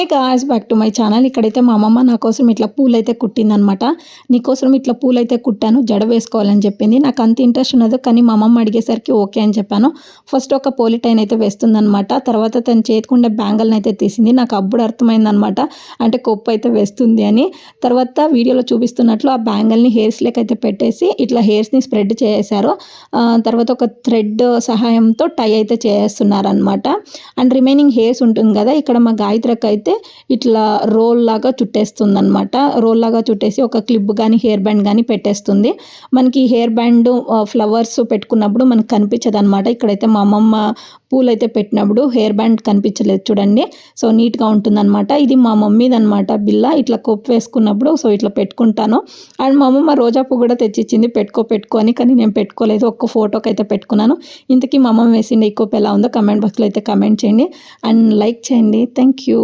Hey guys back to my channel ఇక్కడైతే మా అమ్మమ్మ నా కోసం ఇట్లా పూలైతే కుట్టిందనమాట నీకోసం ఇట్లా పూలైతే కుట్టాను జడ వేసుకోవాలని చెప్పింది. నాకు అంత ఇంట్రెస్ట్ ఉన్నదో కానీ మా అమ్మమ్మ అడిగేసరికి ఓకే అని చెప్పాను. ఫస్ట్ ఒక పోలిటైన్ అయితే వేస్తుందనమాట తర్వాత తను చేతికుండే బ్యాంగల్ని అయితే తీసింది. నాకు అప్పుడు అర్థమైందనమాట అంటే కొప్పు అయితే వేస్తుంది అని. తర్వాత వీడియోలో చూపిస్తున్నట్లు ఆ బ్యాంగిల్ని హెయిర్స్ అయితే పెట్టేసి ఇట్లా హెయిర్స్ని స్ప్రెడ్ చేశారు. తర్వాత ఒక థ్రెడ్ సహాయంతో టై అయితే చేస్తున్నారనమాట అండ్ రిమైనింగ్ హెయిర్స్ ఉంటుంది కదా ఇక్కడ మా గాయత్రికి అయితే ఇట్లా రోల్ లాగా చుట్టేస్తుంది అనమాట రోల్ లాగా చుట్టేసి ఒక క్లిప్ కానీ హెయిర్ బ్యాండ్ కానీ పెట్టేస్తుంది. మనకి హెయిర్ బ్యాండ్ ఫ్లవర్స్ పెట్టుకున్నప్పుడు మనకు కనిపించదు అనమాట ఇక్కడైతే మా అమ్మమ్మ పూలు అయితే పెట్టినప్పుడు హెయిర్ బ్యాండ్ కనిపించలేదు చూడండి. సో నీట్గా ఉంటుందన్నమాట. ఇది మా మమ్మీది అనమాట బిల్ల. ఇట్లా కొప్పు వేసుకున్నప్పుడు సో ఇట్లా పెట్టుకుంటాను. అండ్ మా అమ్మమ్మ రోజా పువ్వు కూడా తెచ్చిచ్చింది. పెట్టుకో పెట్టుకొని కానీ నేను పెట్టుకోలేదు. ఒక్క ఫోటోకి అయితే పెట్టుకున్నాను. ఇంతకీ మా అమ్మమ్మ వేసిండే ఈ కొప్పు ఎలా ఉందో కమెంట్ బాక్స్లో అయితే కమెంట్ చేయండి. అండ్ లైక్ చేయండి. Thank you.